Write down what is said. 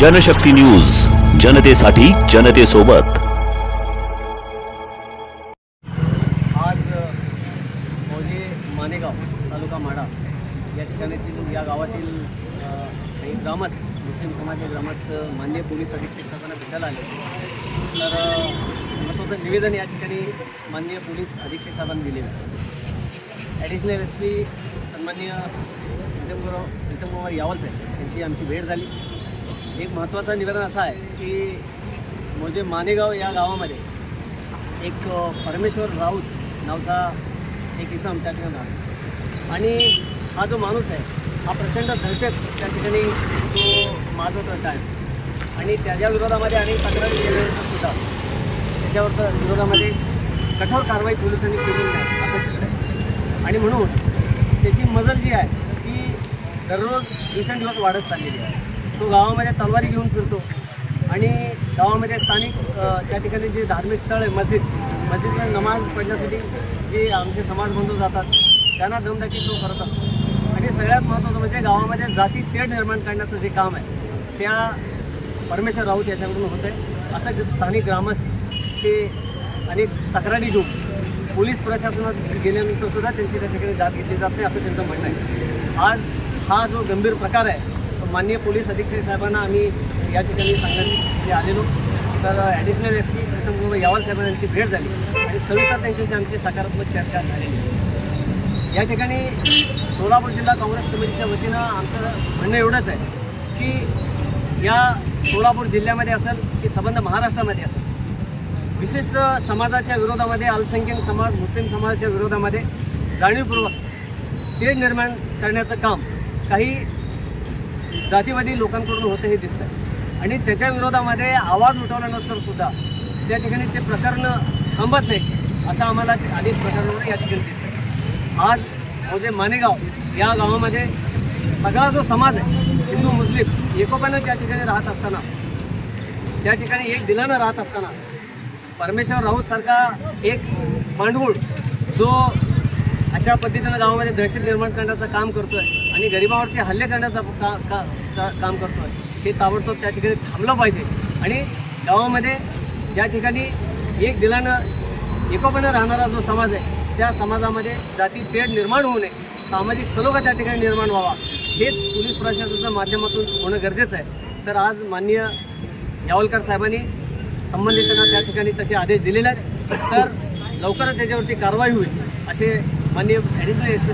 Janshakti news जनतेसाठी जनतेसोबत. आज मौजे मानेगाव तालुका माडा या ठिकाणातील या गावातील काही ग्रामस्थ मुस्लिम समाजाचे ग्रामस्थ मान्य पोलीस अधीक्षक साहेबांना भेटायला आले होते. तर महत्त्वाचं निवेदन या ठिकाणी माननीय पोलीस अधीक्षक साहेबांना दिलेलं आहे. ॲडिशनल एस पी सन्माननीय प्रीतमराव प्रीतमकुमार यावल साहेब त्यांची आमची भेट झाली. एक महत्त्वाचं निवेदन असं आहे की म्हणजे मानेगाव या गावामध्ये एक परमेश्वर राऊत नावचा एक इसम त्या ठिकाणी आहे आणि हा जो माणूस आहे हा प्रचंड दहशत त्या ठिकाणी तो माजवत आहे आणि त्याच्या विरोधामध्ये आणि तक्रारी केल्यानंतर सुद्धा त्याच्यावर तर विरोधामध्ये कठोर कारवाई पोलिसांनी केलेली नाही असं दिसतंय. आणि म्हणून त्याची मजल जी आहे ती दररोज दिवसेंदिवस वाढत चाललेली आहे. तो गावामध्ये तलवारी घेऊन फिरतो. आणि गावामध्ये स्थानिक त्या ठिकाणी जे धार्मिक स्थळ आहे मस्जिद मस्जिदला नमाज पडण्यासाठी जे आमचे समाज समाजबंधू जातात त्यांना दमदाटी तो करत असतो. आणि सगळ्यात महत्त्वाचं म्हणजे गावामध्ये जाती तेढ निर्माण करण्याचं जे काम आहे त्या परमेश्वर राऊत याच्याकडून होतं आहे असं स्थानिक ग्रामस्थ ते अनेक तक्रारी घेऊन पोलीस प्रशासनात गेल्यानंतर सुद्धा त्यांची त्या ठिकाणी जात घेतली जात नाही असं त्यांचं म्हणणं आहे. आज हा जो गंभीर प्रकार आहे माननीय पोलीस अधीक्षक साहेबांना आम्ही या ठिकाणी सांगण्यासाठी आलेलो. तर ॲडिशनल एस पी प्रथम यावल साहेबांना यांची भेट झाली आणि सविस्तर त्यांच्याशी आमची सकारात्मक चर्चा झालेली या ठिकाणी सोलापूर जिल्हा काँग्रेस कमिटीच्या वतीनं आमचं म्हणणं एवढंच आहे की या सोलापूर जिल्ह्यामध्ये असेल की संबंध महाराष्ट्रामध्ये असेल विशिष्ट समाजाच्या विरोधामध्ये अल्पसंख्याक समाज मुस्लिम समाजाच्या विरोधामध्ये जाणीवपूर्वक तेढ निर्माण करण्याचं काम काही जातीवादी लोकांकडून होतं हे दिसतं आणि त्याच्या विरोधामध्ये आवाज उठवल्यानंतर सुद्धा त्या ठिकाणी ते प्रकरण थांबत नाही असं आम्हाला ते अनेक प्रकरणामध्ये या ठिकाणी दिसतं आज म्हणजे मानेगाव या गावामध्ये सगळा जो समाज आहे हिंदू मुस्लिम एकोप्यानं त्या ठिकाणी राहत असताना त्या ठिकाणी एक दिलानं राहत असताना परमेश्वर राऊतसारखा एक मांडवूळ जो अशा पद्धतीनं गावामध्ये दहशत निर्माण करण्याचं काम करतोय आणि गरिबावरती हल्ले करण्याचं का, का, का, काम करतोय. हे ताबडतोब त्या ठिकाणी थांबलं पाहिजे. आणि गावामध्ये ज्या ठिकाणी एक दिलानं एकोपणं राहणारा जो समाज आहे त्या समाजामध्ये जाती पेड निर्माण होऊ नये. सामाजिक सलोखा त्या ठिकाणी निर्माण व्हावा. हेच पोलीस प्रशासनाच्या माध्यमातून होणं गरजेचं आहे. तर आज माननीय यावलकर साहेबांनी संबंधितांना त्या ठिकाणी तसे आदेश दिलेले आहेत. तर लवकरच त्याच्यावरती कारवाई होईल असे माननीय ॲडिशनल एस पी